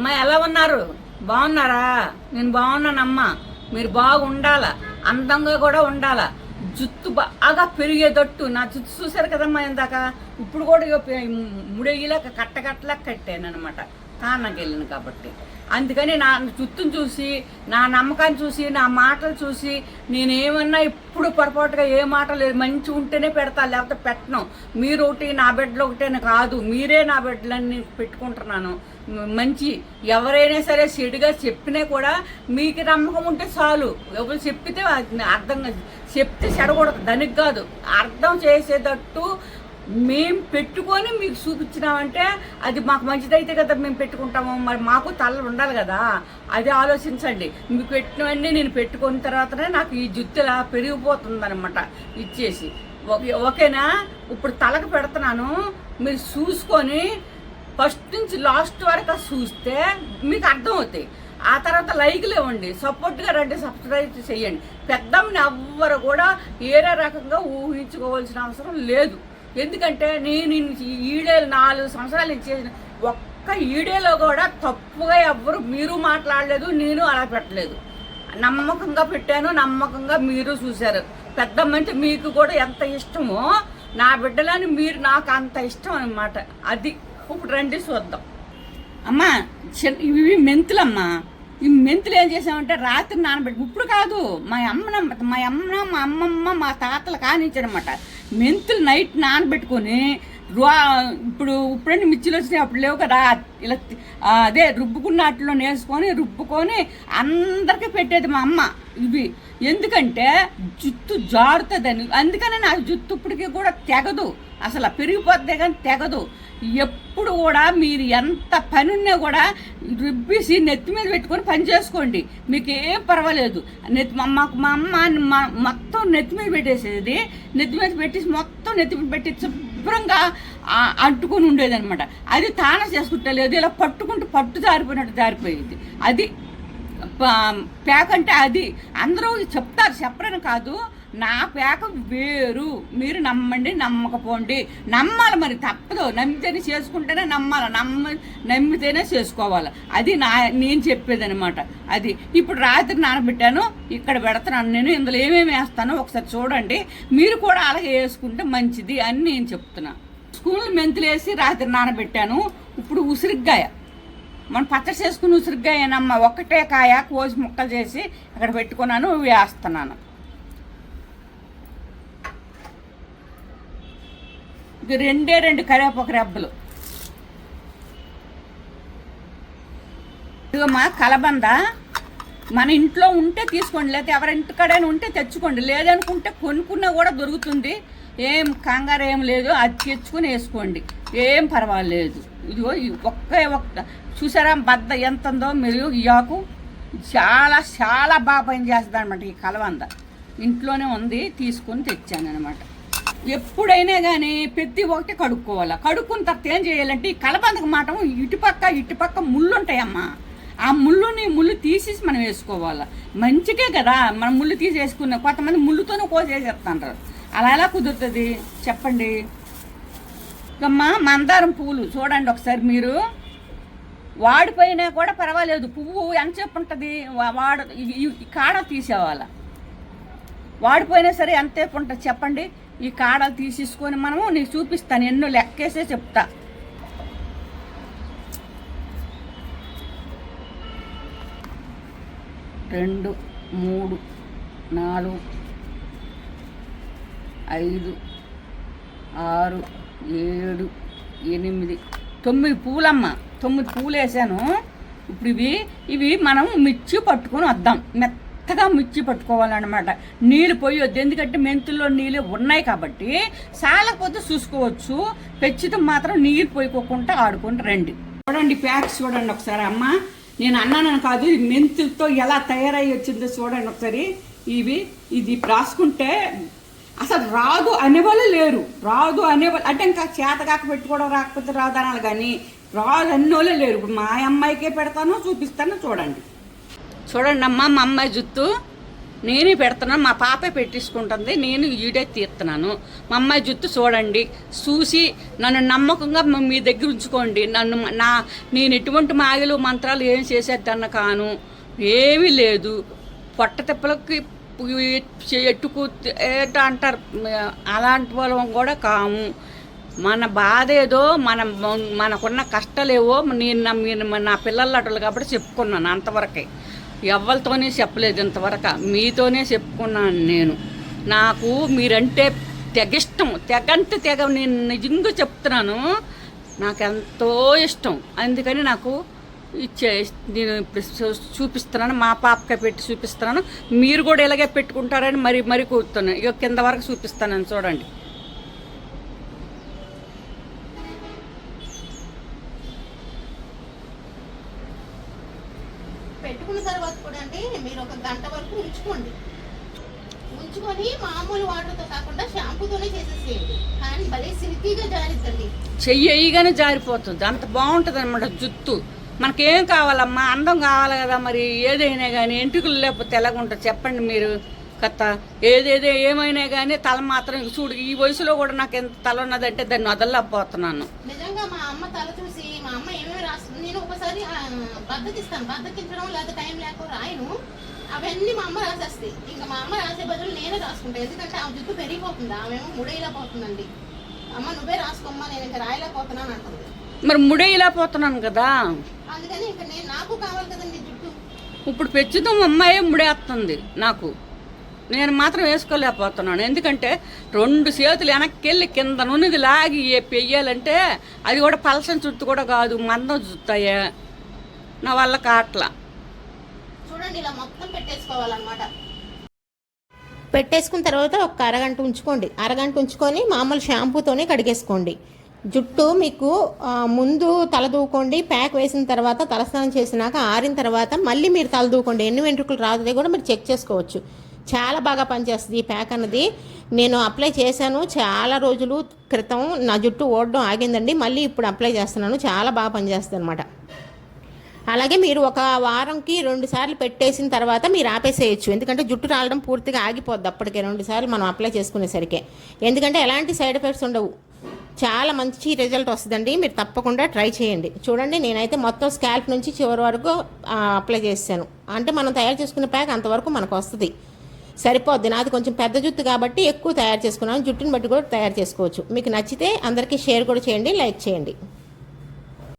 అమ్మ ఎలా ఉన్నారు? బాగున్నారా? నేను బాగున్నానమ్మా. మీరు బాగుండాల? అందంగా కూడా ఉండాల? జుత్తు బాగా పెరిగేటట్టు. నా జుత్తు చూశారు కదమ్మా ఇందాక? ఇప్పుడు కూడా ఇగో పె- ముడేగిలాక కట్టాను అనమాట తానకి వెళ్ళిన కాబట్టి. అందుకని నా జుత్తుని చూసి నా నమ్మకాన్ని చూసి నా మాటలు చూసి నేనేమన్నా ఇప్పుడు పొరపాటుగా ఏ మాట లేదు మంచి ఉంటేనే పెడతా లేకపోతే పెట్టను. మీరు ఒకటి నా బిడ్డలు ఒకటేనే కాదు మీరే నా బిడ్డలన్నీ పెట్టుకుంటున్నాను. మంచి ఎవరైనా సరే చెడుగా చెప్పినా కూడా మీకు నమ్మకం ఉంటే చాలు. ఎవరు చెప్పితే అర్థం చెప్తే చెడకూడదు దానికి కాదు. అర్థం చేసేటట్టు మేం పెట్టుకొని మీకు చూపించినామంటే అది మాకు మంచిదైతే కదా మేము పెట్టుకుంటాము. మరి మాకు తలలు ఉండాలి కదా. అది ఆలోచించండి. మీకు పెట్టినవన్నీ నేను పెట్టుకున్న తర్వాతనే నాకు ఈ జుత్తులా పెరిగిపోతుందనమాట ఇచ్చేసి. ఓకే ఓకేనా? ఇప్పుడు తలకు పెడుతున్నాను. మీరు చూసుకొని ఫస్ట్ నుంచి లాస్ట్ వరకు చూస్తే మీకు అర్థమవుతాయి. ఆ తర్వాత లైక్లు ఇవ్వండి. సపోర్ట్గా రండి సబ్స్క్రైబ్ చేయండి. పెద్దమ్మని ఎవ్వరు కూడా ఏరే రకంగా ఊహించుకోవాల్సిన అవసరం లేదు. ఎందుకంటే నేను ఈ ఈడేలు నాలుగు సంవత్సరాలు నుంచి ఒక్క ఈడేలో కూడా తప్పుగా ఎవ్వరు మీరు మాట్లాడలేదు నేను అలా పెట్టలేదు. నమ్మకంగా పెట్టాను నమ్మకంగా మీరు చూశారు. పెద్దమ్మంటే మీకు కూడా ఎంత ఇష్టమో నా బిడ్డలని మీరు నాకు అంత ఇష్టం అన్నమాట. అది ఇప్పుడు రండి చూద్దాం. అమ్మా చిన్న ఇవి మెంతులమ్మా. ఈ మెంతులు ఏం చేసామంటే రాత్రి నానబెట్టి ఇప్పుడు కాదు మా అమ్మ మా అమ్మ మా అమ్మమ్మ మా తాతలు కానించారనమాట మెంతులు నైట్ నానబెట్టుకొని ఇప్పుడు ఇప్పుడంటే మిర్చిలు వచ్చినాయి అప్పుడు లేవు కదా. ఇలా అదే రుబ్బుకున్న వాటిలో వేసుకొని రుబ్బుకొని అందరికీ పెట్టేది మా అమ్మ. ఇవి ఎందుకంటే జుత్తు జారుతుందని. అందుకనే నా జుత్తు ఇప్పటికీ కూడా తెగదు. అసలు పెరిగిపోతే కానీ తెగదు. ఎప్పుడు కూడా మీరు ఎంత పని ఉన్నా కూడా రుబ్బేసి నెత్తి మీద పెట్టుకొని పని చేసుకోండి. మీకు ఏం పర్వాలేదు. నెత్తి మా మాకు మా అమ్మ మా- మొత్తం నెత్తి మీద పెట్టేసేది. నెత్తి మీద పెట్టేసి మొత్తం నెత్తి మీద పెట్టి శుభ్రంగా అంటుకొని ఉండేది అనమాట అది తాన చేసుకుంటా లేదు. ఇలా పట్టుకుంటూ పట్టు జారిపోయినట్టు జారిపోయేది. అది ప్యాక్ అంటే అది. అందరూ చెప్తారు. చెప్పరని కాదు. నా పేక వేరు. మీరు నమ్మండి నమ్మకపోండి. నమ్మాలి మరి తప్పదు. నమ్మితేనే చేసుకుంటేనే నమ్మాలి. నమ్మ నమ్మితేనే చేసుకోవాలి. అది నా నేను చెప్పేది అనమాట అది ఇప్పుడు రాత్రి నానబెట్టాను ఇక్కడ పెడతాను నేను ఇందులో ఏమేమి వేస్తానో ఒకసారి చూడండి. మీరు కూడా అలాగే వేసుకుంటే మంచిది అని నేను చెప్తున్నా. స్కూల్ మెంతులు వేసి రాత్రి నానబెట్టాను. ఇప్పుడు ఉసిరిగ్గాయ మనం పచ్చడి చేసుకుని ఉసిరిగ్గాయనమ్మ ఒక్కటే కాయ కోసి ముక్కలు చేసి అక్కడ పెట్టుకున్నాను వేస్తున్నాను. ఇది రెండే రెండు కరివేపాకు రెబ్బలు. ఇదిగమ్మా కలబంద. మన ఇంట్లో ఉంటే తీసుకోండి లేకపోతే ఎవరి ఇంటికాడైనా ఉంటే తెచ్చుకోండి. లేదనుకుంటే కొనుక్కున్నా కూడా దొరుకుతుంది. ఏం కంగారు ఏం లేదు అది తెచ్చుకొని వేసుకోండి. ఏం పర్వాలేదు. ఇదిగో ఈ ఒక్క ఒక్క చూసారా బద్ద ఎంత ఉందో? మీరు ఈ ఆకు చాలా చాలా బాగా పనిచేస్తుంది అనమాట ఈ కలవంద ఇంట్లోనే ఉంది తీసుకొని తెచ్చాను అనమాట ఎప్పుడైనా కానీ ప్రతి ఒక్కటి కడుక్కోవాలి. కడుక్కున్న తర్వాత ఏం చేయాలంటే ఈ కలబందకు మాటం ఇటుపక్క ఇటుపక్క ముళ్ళు ఉంటాయమ్మా ఆ ముళ్ళుని ముళ్ళు తీసేసి మనం వేసుకోవాలి. మంచికే కదా మనం ముళ్ళు తీసేసుకున్న కొంతమంది ముళ్ళుతోనే కోసేసేస్తుంటారు అలా ఎలా కుదురుతుంది? చెప్పండి. అమ్మా మందారం పువ్వులు చూడండి ఒకసారి మీరు. వాడిపోయినా కూడా పర్వాలేదు. పువ్వు ఎంతసేపు ఉంటుంది? వా- వాడ కాడ తీసేవాళ్ళ. వాడిపోయినా సరే ఎంతసేపు ఉంటుంది? చెప్పండి. ఈ కాడలు తీసేసుకొని మనము నీకు చూపిస్తాను ఎన్నో లెక్కేసే చెప్తా. రెండు మూడు నాలుగు ఐదు ఆరు ఏడు ఎనిమిది. తొమ్మిది పూలమ్మ తొమ్మిది పూలు వేసాను ఇప్పుడు ఇవి ఇవి మనం మిర్చి పట్టుకొని వద్దాం. మెత్త మెత్తగా మిర్చి పట్టుకోవాలన్నమాట. నీళ్ళు పోయొద్దు ఎందుకంటే మెంతుల్లో నీళ్ళు ఉన్నాయి కాబట్టి సాలకపోతే చూసుకోవచ్చు. పెచ్చితం మాత్రం నీరు పోయిపోకుండా ఆడుకుంటూ రండి. చూడండి ప్యాక్స్ చూడండి ఒకసారి అమ్మ. నేను అన్నానని కాదు ఈ మెంతులతో ఎలా తయారై వచ్చిందో చూడండి ఒకసారి. ఇవి ఇది రాసుకుంటే అసలు రాదు అనేవాళ్ళు లేరు. రాదు అనేవాళ్ళు అంటే ఇంకా చేత కాక పెట్టుకోవడం రాకపోతే రాదనాలి కానీ రాదు అన్నోళ్ళే లేరు. ఇప్పుడు మా అమ్మాయికే పెడతాను చూపిస్తాను చూడండి. చూడండి అమ్మ మా అమ్మాయి జుత్తు. నేనే పెడుతున్నాను మా పాపే పెట్టించుకుంటుంది నేను ఈడే తీస్తున్నాను. మా అమ్మాయి జుత్తు చూడండి చూసి నన్ను నమ్మకంగా మీ దగ్గర ఉంచుకోండి. నన్ను నా నేను ఎటువంటి మాయలు మంత్రాలు ఏం చేసేద్దన్న కాను ఏమీ లేదు. పొట్ట తిప్పలకి ఎట్టుకు ఏట అంటారు. అలాంటి వాళ్ళం కూడా కాము. మన బాధ ఏదో మన మనకున్న కష్టాలేవో నేను నా- పిల్లలు నా అటలు కాబట్టి చెప్పుకున్నాను అంతవరకే. ఎవరితోనే చెప్పలేదు ఇంతవరకు. మీతోనే చెప్పుకున్నాను నేను. నాకు మీరంటే తెగిష్టం తెగంటే తెగ నేను నిజంగా చెప్తున్నాను. నాకు ఎంతో ఇష్టం. అందుకని నాకు ఇచ్చే నేను ఇప్పుడు చూపిస్తున్నాను. మా పాపకే పెట్టి చూపిస్తున్నాను. మీరు కూడా ఇలాగే పెట్టుకుంటారని మరి మరి కూర్చున్నాను. ఇక కింద వరకు చూపిస్తాను చూడండి పెట్టుకున్న తర్వాత కూడా అండి మీరు ఒక గంట వరకు ఉంచుకోండి. ఉంచుకొని మామూలు వాటర్తో కాకుండా షాంపూతోనే చేసేసేయండి. కానీ భలే సిల్కీగా జారిద్దండి. చెయ్యి వేయగానే జారిపోతుంది. అంత బాగుంటుంది అనమాట జుత్తు. మనకేం కావాలమ్మా? అందం కావాలి కదా మరి. ఏదైనా కానీ ఎంట్రుకలు లేకపోతే ఎలాగుంటుంది? చెప్పండి మీరు కథ ఏదేదో ఏమైనా కానీ తల మాత్రం చూడు ఈ వయసులో కూడా నాకు ఎంత తల ఉన్నదంటే దాన్ని వదలలేకపోతున్నాను. నిజంగా మా అమ్మ తల చూసి మా అమ్మ ఏమేమి రాస్తుంది? నేను ఒకసారి బద్దకిస్తాను. బద్దకించడం లేదా టైం లేక రాయను. అవన్నీ మా అమ్మ రాసేస్తాయి. ఇంకా మా అమ్మ రాసే బదులు నేనే రాసుకుంటాను ఎందుకంటే ఆ జుట్టు పెరిగిపోతుంది. ఆమెమో ముడేయలేకపోతుందండి అమ్మ నువ్వే రాసుకోమ్మా నేను ఇంకా రాయలేకపోతున్నాను అంటుంది. మరి ముడేయలేకపోతున్నాను కదా? అందుకని ఇంకా నేను నాకు కావాలి కదండి జుట్టు. ఇప్పుడు పెంచుతాం అమ్మాయే ముడేస్తుంది నాకు. నేను మాత్రం వేసుకోలేకపోతున్నాను. ఎందుకంటే రెండు చేతులు వెనక్కి వెళ్ళి కింద నున్నది లాగి పెయ్యాలంటే అది కూడా పలసని చుట్టూ కూడా కాదు మందం చుట్టాయే నా వల్ల కాట్లా. చూడండి ఇలా మొత్తం పెట్టేసుకోవాలన్నమాట. పెట్టేసుకున్న తర్వాత ఒక అరగంట ఉంచుకోండి. అరగంట ఉంచుకొని మామూలు షాంపూతోనే కడిగేసుకోండి. జుట్టు మీకు ముందు తల దూకోండి ప్యాక్ వేసిన తర్వాత తలస్నానం చేసినాక ఆరిన తర్వాత మళ్ళీ మీరు తల దూకోండి ఎన్ని వెంట్రుకలు రాదే కూడా మీరు చెక్ చేసుకోవచ్చు. చాలా బాగా పనిచేస్తుంది ఈ ప్యాక్ అన్నది. నేను అప్లై చేశాను. చాలా రోజులు క్రితం నా జుట్టు ఓడడం ఆగిందండి. మళ్ళీ ఇప్పుడు అప్లై చేస్తున్నాను. చాలా బాగా పనిచేస్తుంది అనమాట అలాగే మీరు ఒక వారంకి రెండు సార్లు పెట్టేసిన తర్వాత మీరు ఆపేసేయచ్చు. ఎందుకంటే జుట్టు రాలడం పూర్తిగా ఆగిపోద్ది. అప్పటికే రెండు సార్లు మనం అప్లై చేసుకునేసరికి. ఎందుకంటే ఎలాంటి సైడ్ ఎఫెక్ట్స్ ఉండవు. చాలా మంచి రిజల్ట్ వస్తుందండి. మీరు తప్పకుండా ట్రై చేయండి. చూడండి నేనైతే మొత్తం స్కాల్ప్ నుంచి చివరి వరకు అప్లై చేశాను. అంటే మనం తయారు చేసుకున్న ప్యాక్ అంతవరకు మనకు వస్తుంది. సరిపోద్ది. నాది కొంచెం పెద్ద జుట్టు కాబట్టి ఎక్కువ తయారు చేసుకున్నాను. జుట్టుని బట్టి కూడా తయారు చేసుకోవచ్చు. మీకు నచ్చితే అందరికీ షేర్ కూడా చేయండి లైక్ చేయండి.